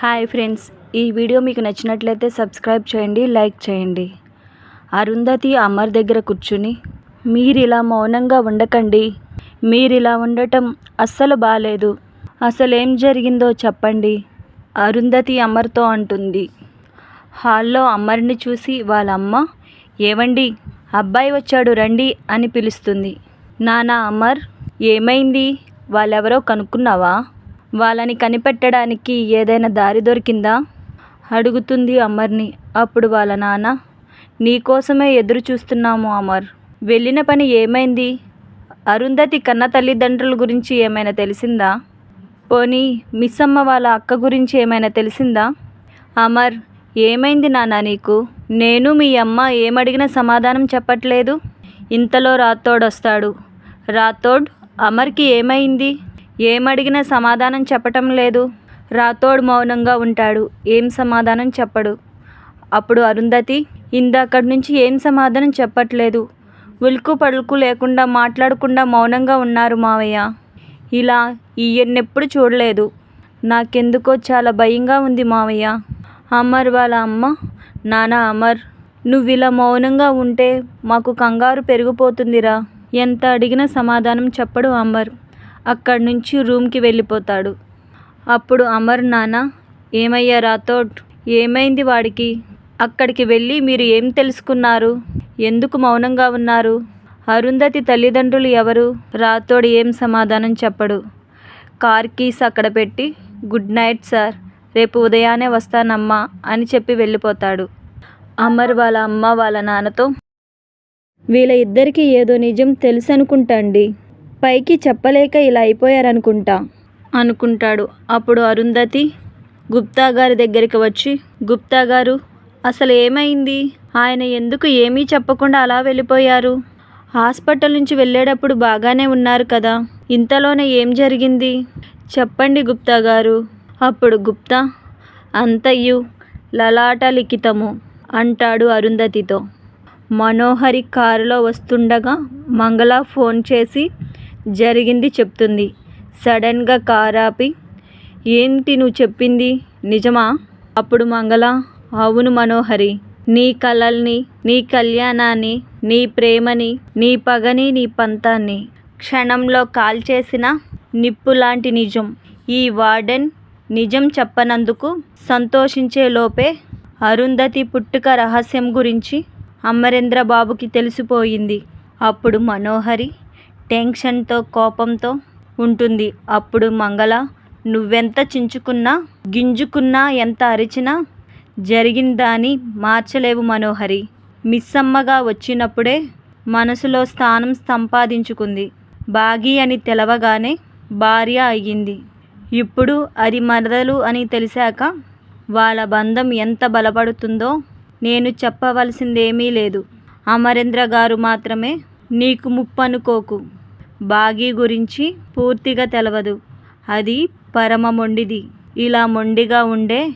Hi friends ఈ video మీకు నచ్చినట్లయితే సబ్స్క్రైబ్ చేయండి లైక్ చేయండి. అరుంధతి అమర్ దగ్గర కూర్చుని మీరు ఇలా మౌనంగా ఉండకండి. మీరిలా ఉండటం అస్సలు బాలేదు. అసలు ఏం జరిగిందో చెప్పండి అరుంధతి అమర్తో అంటుంది. హాల్లో అమర్ని చూసి వాళ్ళ అమ్మ ఏవండి అబ్బాయి వచ్చాడు రండి అని పిలుస్తుంది. నానా అమర్ ఏమైంది? వాళ్ళెవరో కనుక్కున్నావా? వాళ్ళని కనిపెట్టడానికి ఏదైనా దారి దొరికిందా? అడుగుతుంది అమర్ని. అప్పుడు వాళ్ళ నాన్న నీకోసమే ఎదురు చూస్తున్నాము అమర్. వెళ్ళిన పని ఏమైంది? అరుంధతి కన్న తల్లిదండ్రుల గురించి ఏమైనా తెలిసిందా? పోనీ మిస్ అమ్మ వాళ్ళ అక్క గురించి ఏమైనా తెలిసిందా? అమర్ ఏమైంది నాన్న నీకు? నేను మీ అమ్మ ఏమడిగినా సమాధానం చెప్పట్లేదు? ఇంతలో రాతోడ్ వస్తాడు. రాతోడ్ అమర్కి ఏమైంది? ఏమడిగినా సమాధానం చెప్పటం లేదు. రాతోడు మౌనంగా ఉంటాడు. ఏం సమాధానం చెప్పడు. అప్పుడు అరుంధతి ఇందాకటి నుంచి ఏం సమాధానం చెప్పట్లేదు. ఉలుకు పలుకు లేకుండా మాట్లాడకుండా మౌనంగా ఉన్నారు మావయ్య. ఇలా ఈయన్నెప్పుడు చూడలేదు. నాకెందుకో చాలా భయంగా ఉంది మావయ్య. అమర్ వాళ్ళ అమ్మ నానా అమర్ నువ్వు ఇలా మౌనంగా ఉంటే మాకు కంగారు పెరిగిపోతుందిరా. ఎంత అడిగినా సమాధానం చెప్పడు అమర్. అక్కడి నుంచి రూమ్కి వెళ్ళిపోతాడు. అప్పుడు అమర్ నాన్న ఏమయ్యా రాతోడ్ ఏమైంది వాడికి? అక్కడికి వెళ్ళి మీరు ఏం తెలుసుకున్నారు? ఎందుకు మౌనంగా ఉన్నారు? అరుంధతి తల్లిదండ్రులు ఎవరు? రాథోడ్ ఏం సమాధానం చెప్పడు. కార్ కీస్ అక్కడ పెట్టి గుడ్ నైట్ సార్ రేపు ఉదయాన్నే వస్తానమ్మా అని చెప్పి వెళ్ళిపోతాడు. అమర్ వాళ్ళ అమ్మ వాళ్ళ నాన్నతో వీళ్ళ ఇద్దరికీ ఏదో నిజం తెలుసు అనుకుంటండి పైకి చెప్పలేక ఇలా అయిపోయారనుకుంటా. అనుకుంటాడు. అప్పుడు అరుంధతి గుప్తా గారి దగ్గరికి వచ్చి గుప్తా గారు అసలు ఏమైంది? ఆయన ఎందుకు ఏమీ చెప్పకుండా అలా వెళ్ళిపోయారు? హాస్పిటల్ నుంచి వెళ్ళేటప్పుడు బాగానే ఉన్నారు కదా. ఇంతలోనే ఏం జరిగింది? చెప్పండి గుప్తా గారు. అప్పుడు గుప్తా అంతయు లలాట లిఖితము అంటాడు అరుంధతితో. మనోహరి కారులో వస్తుండగా మంగళ ఫోన్ చేసి జరిగింది చెప్తుంది. సడన్గా కారాపి ఆపి ఏంటి నువ్వు చెప్పింది నిజమా? అప్పుడు మంగళ అవును మనోహరి. నీ కలల్ని నీ కళ్యాణాన్ని నీ ప్రేమని నీ పగని నీ పంతాన్ని క్షణంలో కాల్చేసిన నిప్పు లాంటి నిజం. ఈ వార్డెన్ నిజం చెప్పనందుకు సంతోషించే లోపే అరుంధతి పుట్టుక రహస్యం గురించి అమరేంద్ర బాబుకి తెలిసిపోయింది. అప్పుడు మనోహరి టెన్షన్తో కోపంతో ఉంటుంది. అప్పుడు మంగళ నువ్వెంత చించుకున్నా గింజుకున్నా ఎంత అరిచినా జరిగిందాని మార్చలేవు మనోహరి. మిస్సమ్మగా వచ్చినప్పుడే మనసులో స్థానం సంపాదించుకుంది. బాగి అని తెలవగానే భార్య అయ్యింది. ఇప్పుడు అది మరదలు అని తెలిసాక వాళ్ళ బంధం ఎంత బలపడుతుందో నేను చెప్పవలసిందేమీ లేదు. అమరేంద్ర గారు మాత్రమే నీకు ముప్పనుకోకు. బాగీ గురించి పూర్తిగా తెలవదు. అది పరమ మొండిది ఇలా మొండిగా ఉండే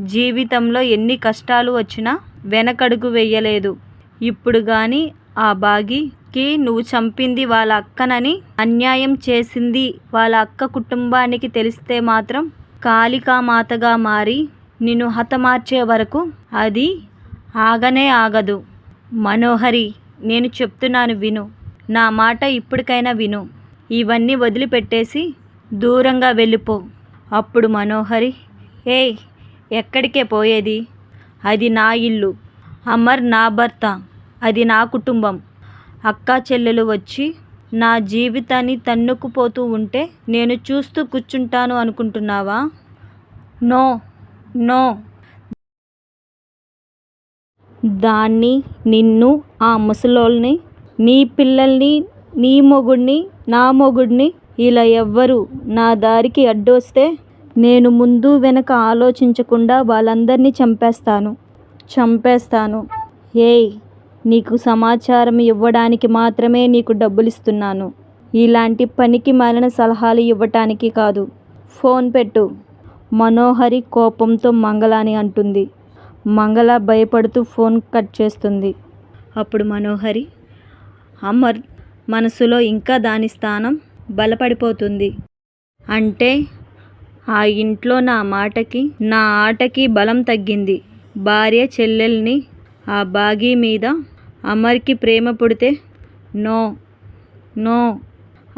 జీవితంలో ఎన్ని కష్టాలు వచ్చినా వెనకడుగు వెయ్యలేదు ఇప్పుడు కానీ ఆ బాగికి నువ్వు చంపింది వాళ్ళ అక్కనని అన్యాయం చేసింది వాళ్ళ అక్క కుటుంబానికి తెలిస్తే మాత్రం కాళికామాతగా మారి నిన్ను హతమార్చే వరకు అది ఆగనే ఆగదు. మనోహరి నేను చెప్తున్నాను విను. నా మాట ఇప్పటికైనా విను. ఇవన్నీ వదిలిపెట్టేసి దూరంగా వెళ్ళిపో. అప్పుడు మనోహరి ఏయ్ ఎక్కడికే పోయేది? అది నా ఇల్లు. అమర్ నా భర్త. అది నా కుటుంబం. అక్కా చెల్లెలు వచ్చి నా జీవితాన్ని తన్నుకుపోతూ ఉంటే నేను చూస్తూ కూర్చుంటాను అనుకుంటున్నావా? No no. దాన్ని నిన్ను ఆ ముసలోల్ని నీ పిల్లల్ని నీ మొగుడిని నా మొగుడిని ఇలా ఎవ్వరు నా దారికి అడ్డొస్తే నేను ముందు వెనక ఆలోచించకుండా వాళ్ళందరినీ చంపేస్తాను. చంపేస్తాను. ఏయ్ నీకు సమాచారం ఇవ్వడానికి మాత్రమే నీకు డబ్బులు ఇస్తున్నాను ఇలాంటి పనికి మాలిన సలహాలు ఇవ్వటానికి కాదు. ఫోన్ పెట్టు. మనోహరి కోపంతో మంగళాని అంటుంది. మంగళ భయపడుతూ ఫోన్ కట్ చేస్తుంది. అప్పుడు మనోహరి అమర్ మనసులో ఇంకా దాని స్థానం బలపడిపోతుంది. అంటే ఆ ఇంట్లో నా మాటకి నా ఆటకి బలం తగ్గింది. భార్య చెల్లెల్ని ఆ బాగీ మీద అమర్కి ప్రేమ పుడితే నో నో.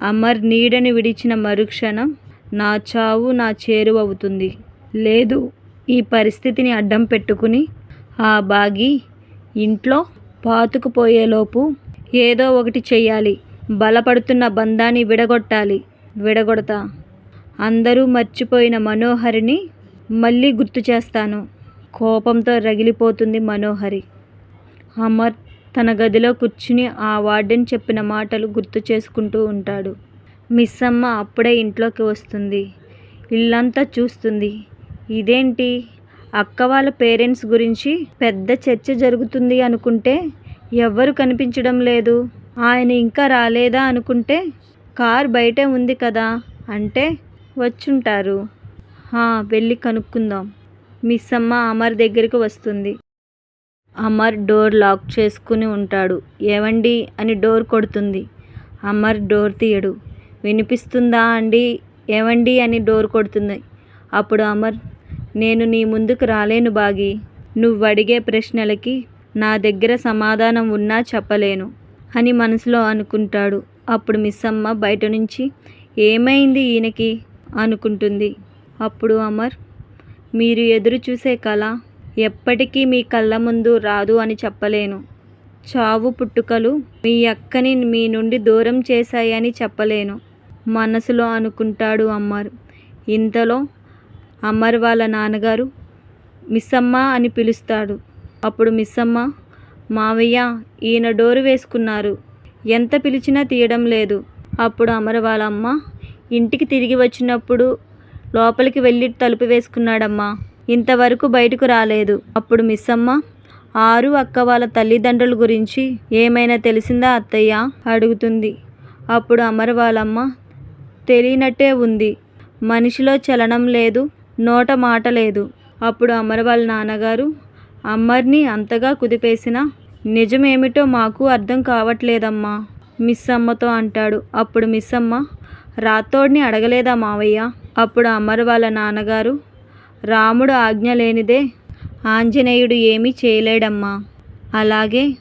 అమర్ నీడని విడిచిన మరుక్షణం నా చావు నా చేరువవుతుంది లేదు ఈ పరిస్థితిని అడ్డం పెట్టుకుని ఆ బాగి ఇంట్లో పాతుకుపోయేలోపు ఏదో ఒకటి చెయ్యాలి. బలపడుతున్న బంధాన్ని విడగొట్టాలి. విడగొడతా. అందరూ మర్చిపోయిన మనోహరిని మళ్ళీ గుర్తు చేస్తాను. కోపంతో రగిలిపోతుంది మనోహరి. అమర్ తన గదిలో కూర్చుని ఆ వార్డెన్ చెప్పిన మాటలు గుర్తు చేసుకుంటూ ఉంటాడు. మిస్ అమ్మ అప్పుడే ఇంట్లోకి వస్తుంది. ఇల్లంతా చూస్తుంది. ఇదేంటి? అక్క వాళ్ళ పేరెంట్స్ గురించి పెద్ద చర్చ జరుగుతుంది అనుకుంటే ఎవ్వరు కనిపించడం లేదు. ఆయన ఇంకా రాలేదా అనుకుంటే కార్ బయటే ఉంది కదా అంటే వచ్చుంటారు. వెళ్ళి కనుక్కుందాం. మిస్ అమ్మ అమర్ దగ్గరికి వస్తుంది. అమర్ డోర్ లాక్ చేసుకుని ఉంటాడు. ఏవండి అని డోర్ కొడుతుంది. అమర్ డోర్ తీయడు. వినిపిస్తుందా అండి? ఏవండి అని డోర్ కొడుతుంది. అప్పుడు అమర్ నేను నీ ముందుకు రాలేను బాగి. నువ్వు అడిగే ప్రశ్నలకి నా దగ్గర సమాధానం ఉన్నా చెప్పలేను అని మనసులో అనుకుంటాడు. అప్పుడు మిస్ అమ్మ బయట నుంచి ఏమైంది ఈయనకి? అనుకుంటుంది. అప్పుడు అమర్ మీరు ఎదురు చూసే కళ ఎప్పటికీ మీ కళ్ళ ముందు రాదు అని చెప్పలేను. చావు పుట్టుకలు మీ అక్కని మీ నుండి దూరం చేశాయని చెప్పలేను మనసులో అనుకుంటాడు అమ్మర్ ఇంతలో అమర్ వాళ్ళ నాన్నగారు మిస్సమ్మ అని పిలుస్తాడు. అప్పుడు మిస్సమ్మ మావయ్య ఈయన డోరు వేసుకున్నారు. ఎంత పిలిచినా తీయడం లేదు. అప్పుడు అమర్ ఇంటికి తిరిగి వచ్చినప్పుడు లోపలికి వెళ్ళి తలుపు వేసుకున్నాడమ్మా. ఇంతవరకు బయటకు రాలేదు. అప్పుడు మిస్సమ్మ ఆరు అక్క వాళ్ళ తల్లిదండ్రుల గురించి ఏమైనా తెలిసిందా అత్తయ్య? అడుగుతుంది. అప్పుడు అమర్ తెలియనట్టే ఉంది. మనిషిలో చలనం లేదు నోట మాట లేదు. అప్పుడు అమరవాళ్ళ నాన్నగారు అమ్మర్ని అంతగా కుదిపేసిన నిజమేమిటో మాకు అర్థం కావట్లేదమ్మా మిస్ అమ్మతో అంటాడు. అప్పుడు మిస్ అమ్మ రాతోడిని అడగలేదా మావయ్య? అప్పుడు అమర్ వాళ్ళ నాన్నగారు రాముడు ఆజ్ఞ లేనిదే ఆంజనేయుడు ఏమీ చేయలేడమ్మా. అలాగే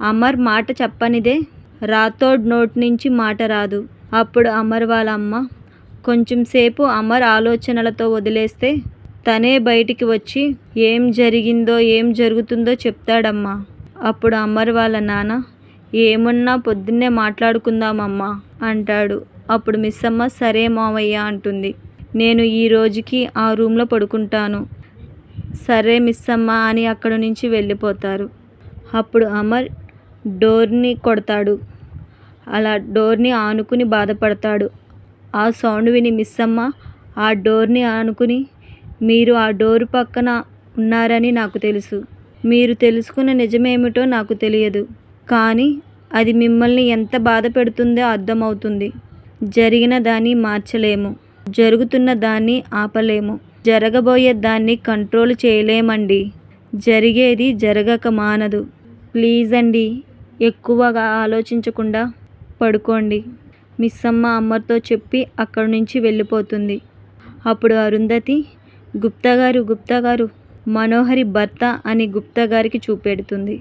అమర్ మాట చెప్పనిదే రాథోడ్ నోటి నుంచి మాట రాదు. అప్పుడు అమర్ వాళ్ళ అమ్మ కొంచెం సేపు అమర్ ఆలోచనలతో వదిలేస్తే తనే బయటికి వచ్చి ఏం జరిగిందో ఏం జరుగుతుందో చెప్తాడమ్మా. అప్పుడు అమర్ వాళ్ళ నాన్న ఏమున్నా పొద్దున్నే మాట్లాడుకుందామమ్మా అంటాడు. అప్పుడు మిస్ అమ్మ సరే మావయ్య అంటుంది. నేను ఈ రోజుకి ఆ రూమ్లో పడుకుంటాను. సరే మిస్ అమ్మ అని అక్కడ నుంచి వెళ్ళిపోతారు. అప్పుడు అమర్ డోర్ని కొడతాడు. అలా డోర్ని ఆనుకుని బాధపడతాడు. ఆ సౌండ్ విని మిస్ అమ్మ ఆ డోర్ని ఆనుకుని మీరు ఆ డోరు పక్కన ఉన్నారని నాకు తెలుసు. మీరు తెలుసుకున్న నిజమేమిటో నాకు తెలియదు. కానీ అది మిమ్మల్ని ఎంత బాధ పెడుతుందో అర్థమవుతుంది. జరిగిన దాన్ని మార్చలేము. జరుగుతున్న దాన్ని ఆపలేము. జరగబోయే దాన్ని కంట్రోల్ చేయలేమండి. జరిగేది జరగక మానదు. ప్లీజ్ అండి ఎక్కువగా ఆలోచించకుండా పడుకోండి. మిస్సమ్మ అమ్మతో చెప్పి అక్కడి నుంచి వెళ్ళిపోతుంది. అప్పుడు అరుంధతి గుప్తా గారు గుప్తా గారు మనోహరి భర్త అని గుప్తా గారికి చూపెడుతుంది.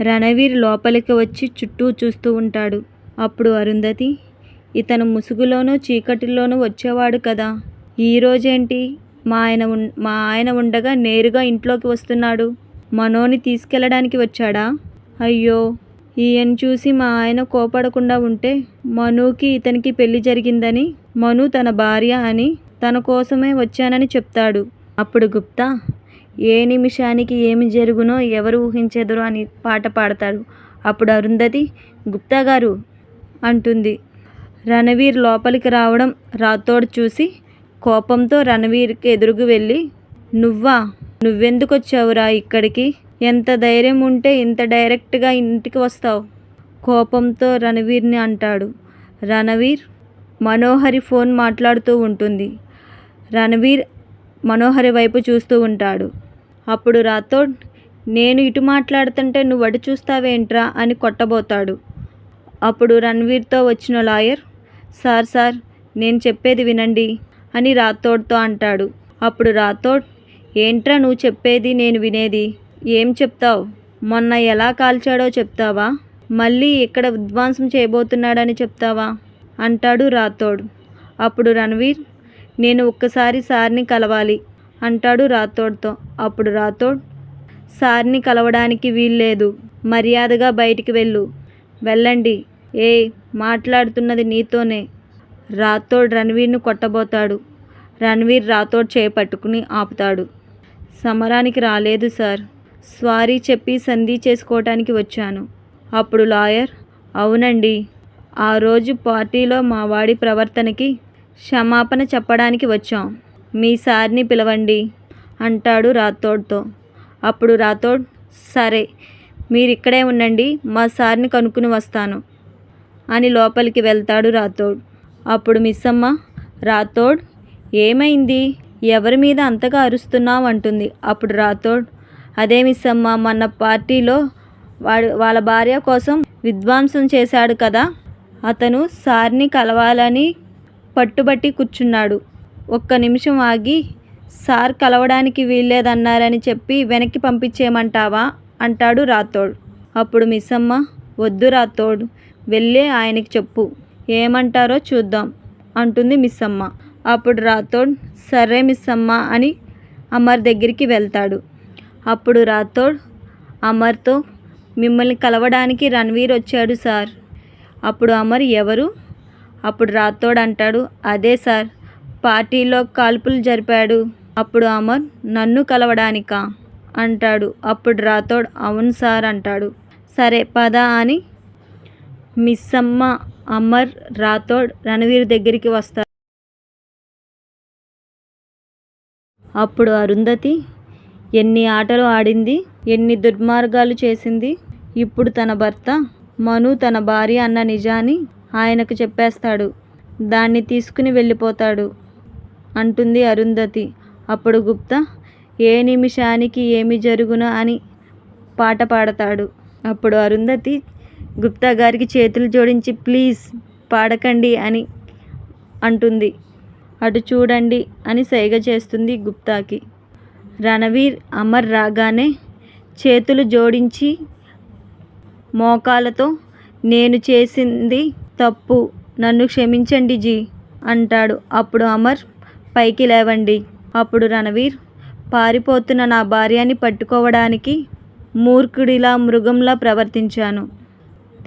రణవీర్ లోపలికి వచ్చి చుట్టూ చూస్తూ ఉంటాడు. అప్పుడు అరుంధతి ఇతను ముసుగులోనూ చీకటిలోనూ వచ్చేవాడు కదా. ఈ రోజేంటి? మా ఆయన మా ఆయన ఉండగా నేరుగా ఇంట్లోకి వస్తున్నాడు. మనోని తీసుకెళ్ళడానికి వచ్చాడా? అయ్యో! ఈయన చూసి మా ఆయన కోపడకుండా ఉంటే మనుకి ఇతనికి పెళ్ళి జరిగిందని మను తన భార్య అని తన కోసమే వచ్చానని చెప్తాడు. అప్పుడు గుప్తా ఏ నిమిషానికి ఏమి జరుగునో ఎవరు ఊహించెదరు అని పాట పాడతాడు. అప్పుడు అరుంధతి గుప్తా గారు అంటుంది. రణవీర్ లోపలికి రావడం రాతోడు చూసి కోపంతో రణవీర్కి ఎదురుగు వెళ్ళి నువ్వా నువ్వెందుకు వచ్చావురా ఇక్కడికి? ఎంత ధైర్యం ఉంటే ఇంత డైరెక్ట్గా ఇంటికి వస్తావు? కోపంతో రణవీర్ని అంటాడు. రణవీర్ మనోహరి ఫోన్ మాట్లాడుతూ ఉంటుంది. రణవీర్ మనోహరి వైపు చూస్తూ ఉంటాడు. అప్పుడు రాథోడ్ నేను ఇటు మాట్లాడుతుంటే నువ్వు అటు చూస్తావేంట్రా అని కొట్టబోతాడు. అప్పుడు రణవీర్తో వచ్చిన లాయర్ సార్ సార్ నేను చెప్పేది వినండి అని రాథోడ్తో అంటాడు. అప్పుడు రాథోడ్ ఏంట్రా నువ్వు చెప్పేది నేను వినేది? ఏం చెప్తావు? మొన్న ఎలా కాల్చాడో చెప్తావా? మళ్ళీ ఇక్కడ విధ్వంసం చేయబోతున్నాడని చెప్తావా? అంటాడు రాథోడ్. అప్పుడు రణవీర్ నేను ఒక్కసారి సార్ని కలవాలి అంటాడు రాథోడ్తో. అప్పుడు రాథోడ్ సార్ని కలవడానికి వీల్లేదు. మర్యాదగా బయటికి వెళ్ళు. వెళ్ళండి. ఏ మాట్లాడుతున్నది నీతోనే. రాథోడ్ రణవీర్ను కొట్టబోతాడు. రణవీర్ రాథోడ్ చేపట్టుకుని ఆపుతాడు. సమరానికి రాలేదు సార్. స్వారీ చెప్పి సంధి చేసుకోవటానికి వచ్చాను. అప్పుడు లాయర్ అవునండి. ఆ రోజు పార్టీలో మా వాడి ప్రవర్తనకి క్షమాపణ చెప్పడానికి వచ్చాం. మీ సార్ని పిలవండి అంటాడు రాథోడ్తో. అప్పుడు రాథోడ్ సరే మీరు ఇక్కడే ఉండండి మా సార్ని కనుక్కుని వస్తాను అని లోపలికి వెళ్తాడు రాథోడ్. అప్పుడు మిస్సమ్మ రాథోడ్ ఏమైంది? ఎవరి మీద అంతగా అరుస్తున్నావు అంటుంది. అప్పుడు రాథోడ్ అదే మిస్సమ్మ మన పార్టీలో వాడు వాళ్ళ భార్య కోసం విధ్వంసం చేశాడు కదా అతను సార్ని కలవాలని పట్టుబట్టి కూర్చున్నాడు. ఒక్క నిమిషం ఆగి సార్ కలవడానికి వీల్లేదన్నారని చెప్పి వెనక్కి పంపించేయమంటావా? అంటాడు రాథోడ్. అప్పుడు మిస్సమ్మ వద్దు రాథోడ్ వెళ్ళే ఆయనకి చెప్పు. ఏమంటారో చూద్దాం అంటుంది మిస్సమ్మ. అప్పుడు రాథోడ్ సరే మిస్సమ్మ అని అమర్ దగ్గరికి వెళ్తాడు. అప్పుడు రాథోడ్ అమర్తో మిమ్మల్ని కలవడానికి రణవీర్ వచ్చాడు సార్. అప్పుడు అమర్ ఎవరు? అప్పుడు రాథోడ్ అంటాడు అదే సార్ పార్టీలో కాల్పులు జరిపాడు. అప్పుడు అమర్ నన్ను కలవడానికా? అంటాడు. అప్పుడు రాథోడ్ అవును సార్ అంటాడు. సరే పద అని మిస్సమ్మ అమర్ రాథోడ్ రణవీర్ దగ్గరికి వస్తారు. అప్పుడు అరుంధతి ఎన్ని ఆటలు ఆడింది ఎన్ని దుర్మార్గాలు చేసింది. ఇప్పుడు తన భర్త మను తన భార్య అన్న నిజాన్ని ఆయనకు చెప్పేస్తాడు. దాన్ని తీసుకుని వెళ్ళిపోతాడు అంటుంది అరుంధతి. అప్పుడు గుప్తా ఏ నిమిషానికి ఏమి జరుగును అని పాట పాడతాడు. అప్పుడు అరుంధతి గుప్తా గారికి చేతులు జోడించి ప్లీజ్ పాడకండి అని అంటుంది. అటు చూడండి అని సైగ చేస్తుంది గుప్తాకి. రణవీర్ అమర్ రాగానే చేతులు జోడించి మోకాలతో నేను చేసింది తప్పు. నన్ను క్షమించండి జీ అంటాడు. అప్పుడు అమర్ పైకి లేవండి. అప్పుడు రణవీర్ పారిపోతున్న నా భార్యని పట్టుకోవడానికి మూర్ఖుడిలా మృగంలా ప్రవర్తించాను.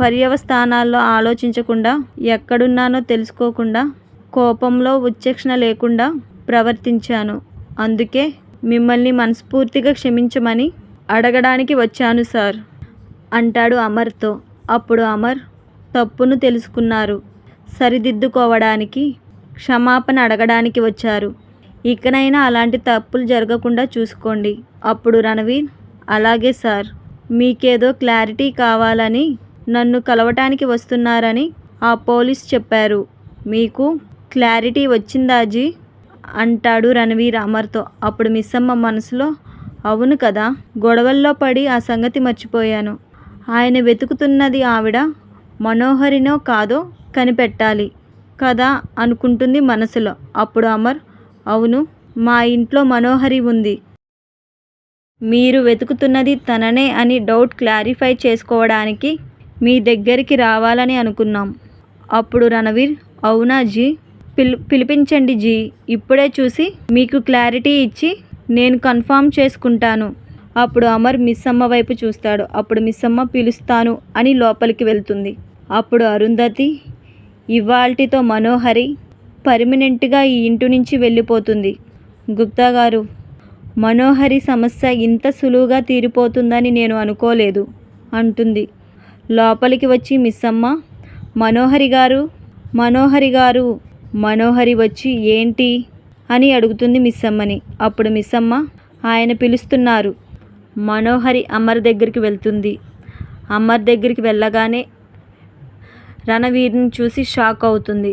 పర్యవస్థానాల్లో ఆలోచించకుండా ఎక్కడున్నానో తెలుసుకోకుండా కోపంలో ఉచ్చక్షణ లేకుండా ప్రవర్తించాను. అందుకే మిమ్మల్ని మనస్ఫూర్తిగా క్షమించమని అడగడానికి వచ్చాను సార్ అంటాడు అమర్తో. అప్పుడు అమర్ తప్పును తెలుసుకున్నారు. సరిదిద్దుకోవడానికి క్షమాపణ అడగడానికి వచ్చారు. ఇకనైనా అలాంటి తప్పులు జరగకుండా చూసుకోండి. అప్పుడు రణవీర్ అలాగే సార్. మీకేదో క్లారిటీ కావాలని నన్ను కలవటానికి వస్తున్నారని ఆ పోలీస్ చెప్పారు. మీకు క్లారిటీ వచ్చిందాజీ అంటాడు రణవీర్ అమర్తో. అప్పుడు మిస్సమ్మ మనసులో అవును కదా గొడవల్లో పడి ఆ సంగతి మర్చిపోయాను. ఆయన వెతుకుతున్నది ఆవిడ మనోహరినో కాదో కనిపెట్టాలి కదా అనుకుంటుంది మనసులో. అప్పుడు అమర్ అవును మా ఇంట్లో మనోహరి ఉంది. మీరు వెతుకుతున్నది తననే అని డౌట్ క్లారిఫై చేసుకోవడానికి మీ దగ్గరికి రావాలని అనుకున్నాం. అప్పుడు రణవీర్ అవునా జీ? పిల్ పిలిపించండి జీ. ఇప్పుడే చూసి మీకు క్లారిటీ ఇచ్చి నేను కన్ఫామ్ చేసుకుంటాను. అప్పుడు అమర్ మిస్సమ్మ వైపు చూస్తాడు. అప్పుడు మిస్సమ్మ పిలుస్తాను అని లోపలికి వెళ్తుంది. అప్పుడు అరుంధతి ఇవాల్టితో మనోహరి పర్మినెంట్గా ఈ ఇంటి నుంచి వెళ్ళిపోతుంది. గుప్తా గారు మనోహరి సమస్య ఇంత సులువుగా తీరిపోతుందని నేను అనుకోలేదు అంటుంది. లోపలికి వచ్చి మిస్సమ్మ మనోహరి గారు మనోహరి గారు మనోహరి వచ్చి ఏంటి? అని అడుగుతుంది మిస్సమ్మని అప్పుడు మిస్ అమ్మ ఆయన పిలుస్తున్నారు. మనోహరి అమర్ దగ్గరికి వెళ్తుంది. అమర్ దగ్గరికి వెళ్ళగానే రణవీర్ని చూసి షాక్ అవుతుంది.